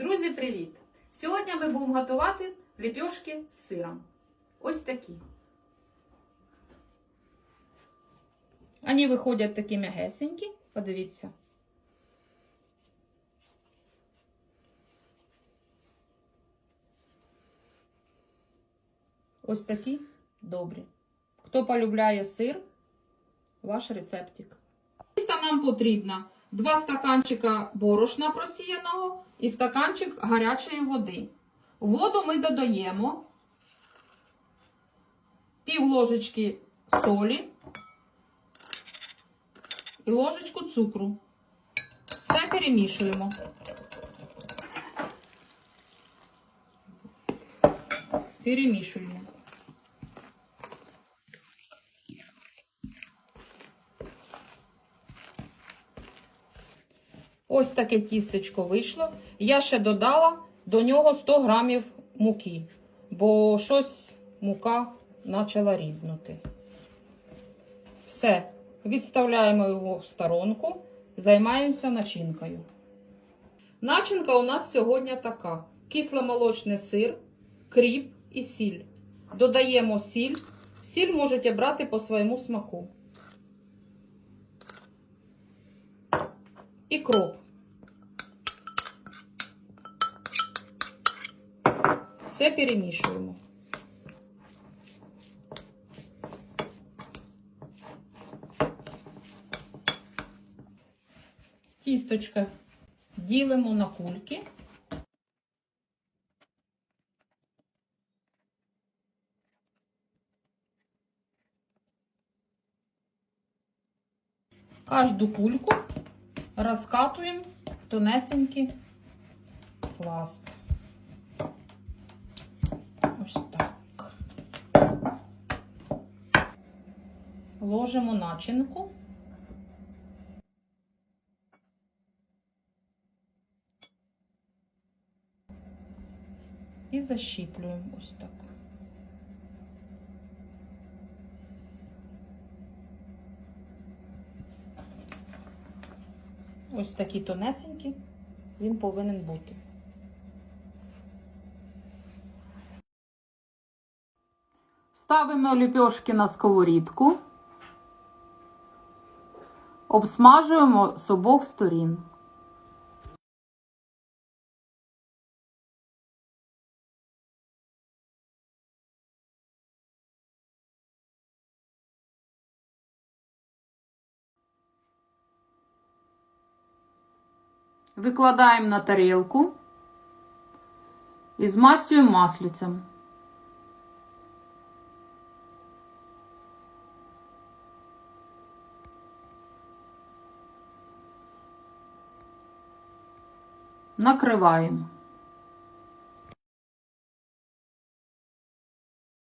Друзі, привіт! Сьогодні ми будемо готувати ліпьошки з сиром. Ось такі. Вони виходять такі м'ягесенькі. Подивіться. Ось такі добрі. Хто полюбляє сир, ваш рецептик. Тісто нам потрібно 2 стаканчика борошна просіяного і стаканчик гарячої води. Воду ми додаємо пів ложечки солі і ложечку цукру. Все перемішуємо. Перемішуємо. Ось таке тістечко вийшло. Я ще додала до нього 100 грамів муки, бо щось мука почала ріднути. Все, відставляємо його в сторонку, займаємося начинкою. Начинка у нас сьогодні така: кисломолочний сир, кріп і сіль. Додаємо сіль. Сіль можете брати по своєму смаку. І кроп. Все перемішуємо. Тісточка ділимо на кульки. Каждую кульку розкатуємо в тонесенький пласт. Ось так. Ложимо начинку. І защіплюємо ось так. Ось такі тонесенькі він повинен бути. Ставимо ліпьошки на сковорідку, обсмажуємо з обох сторін. Викладаємо на тарілку і змастюємо маслицем. Накриваємо.